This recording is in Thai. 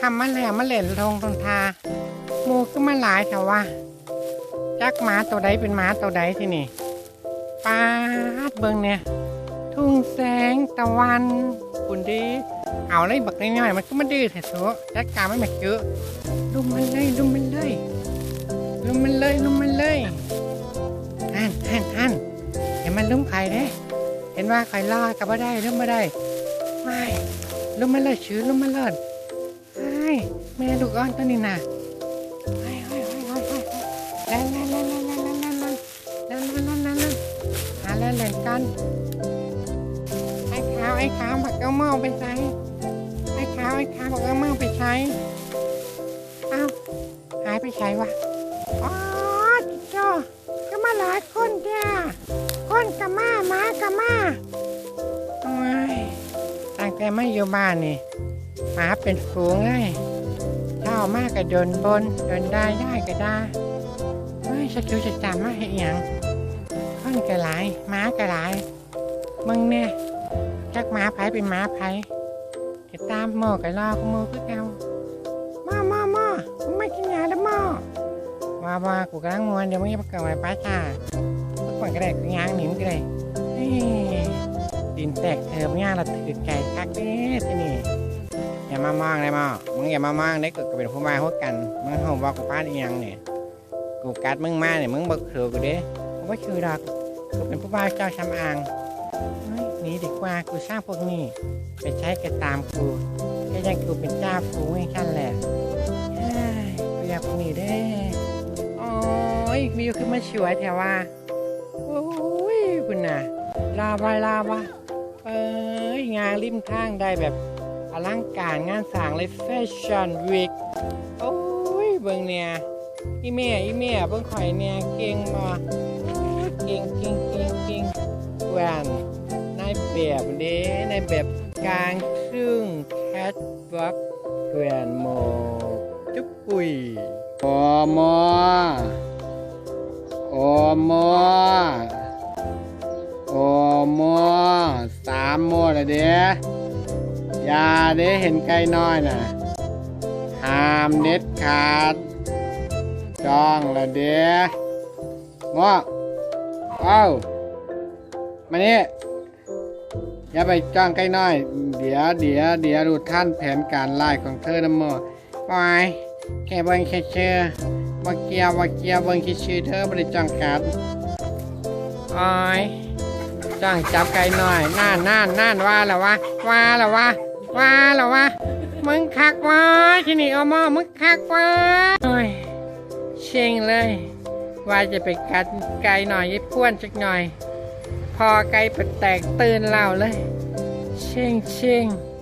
คำมาแล้วมาเล่นลงตรงทาหมูก็มาหลายแต่ว่าจักหมาตัวใดเป็นหมาตัวใดที่นี่ปาดเบิงเนี่ย ทุ่งแสงตะวันคุณดีเอาเลยบักน้อยๆมันก็มาดื้อแท้โสจัดการไม่มาเจอลุมมันเลยลุมมันเลยลุมมันเลยลุมมันเลยท่านท่านท่านเห็นมันลุมใครเด้เห็นว่าใครล่ากับว่าได้ลุมมาได้ไม่ลุมมันเลยชื้อลุมมันเลย แม่ลูกอ่อนตัวนี้น่ะไอ้ไอ้ไอ้ไอ้ไอ้แล่นแล่นแล่นแล่นแล่นแล่นแล่นแล่นแล่นแล่นแล่นแล่นแล่หาแล่นแล่นกันไอ้ขาวไอ้ขาวบักเอาเมาไปใช้ไอ้ขาวไอ้ขาวบักเอาเมาไปใช้เอ้าหายไปใช้วะอ๋อจิโจ้ก็มาหลายคนจ้าคนกับมาหมากับมาโอ้ยตั้งแต่ไม่อยู่บ้านนี่หมาเป็นฝูงไงเช้า มากก็เดินบนเดินได้ได้ก็ได้เฮ้ยสกิลจะจำมาให้อหยังคนก็หลายหมาก็หลายมึงเนี่ยจักหมาไผเป็นหมาไผจะตามหมอกับลอกหมูคือเกาหม้อหม้อหม้อมึงไม่กินยาแล้วหม้อว่าว่ากูกำลังงวนเดี๋ยวมึงจะมาเกิดอะไว้ป้าชาทุกคนก็ได้กูยางหนิมก็ได้เฮ้ยดินแตกเธอไมึงย่างเราถือไก่คักเด้ที่นี่ อย่ามามองเลยม้อมึงอย่ามามองได้กูก็เป็นผู้มาหัวกัน มึงห้องบอกกูพลาดอีหยังเนี่ยกูกัดมึงมาเนี่ยมึงบอกคือกูเด้กูไม่คือดอกกูเป็นผู้บ่าเจ้าชำอางหนีดีกว่ากูสร้างพวกนี้ไปใช้กันตามกูแค่ยังกูเป็นเจ้าฟูงให้ขั้นแหละกูอยากพวกนี้เด้โอ้ยวิวขึ้นมาสวยแถวว่าโอ้ยคุณน่ะลาวาลาวาเอ้ยงานริมทางได้แบบ ลังการงานสร้างเลยแฟชั่นวีคโอ้ยเบิ่งเนี่ยอีเมียอีเมียเบิ่งข่อยเนี่ยเก่งบ่เก่งเก่งเก่งเก่งแหวนในแบบนี้ในแบบกลางครึ่งแคทวักแกรนโมจุ๊บปุยโอมอโอมอโอมอสามโมเละเด้อ ยาเด้เห็นไก่น้อยน่ะห้ามเด็ดขาดจ้องละเด้งอเอ้ามานี่อย่าไปจ้องไก่น้อย เดี๋ยวเดี๋ยวเดี๋ยวดูท่านแผนการไล่ของเธอนะโมไปแค่เบิ่งแค่เชื่อว่าเกียวว่าเกียวเบิ่งแค่ชื่อเธอไม่ได้จังกัดโอ้ยจ้างจับไก่หน่อยน่านน่านน่านว่าแล้ววะว่าแล้ววะ ว่าแล้ววะมึงคักวะที่นี่อมอมึงคักวะโอ้ยเชิงเลย ว่าจะไปกัดไก่หน่อยยิบพ้วนจักหน่อย พอไก่ไปแตกตื่นเล่าเลย เชิงเชิง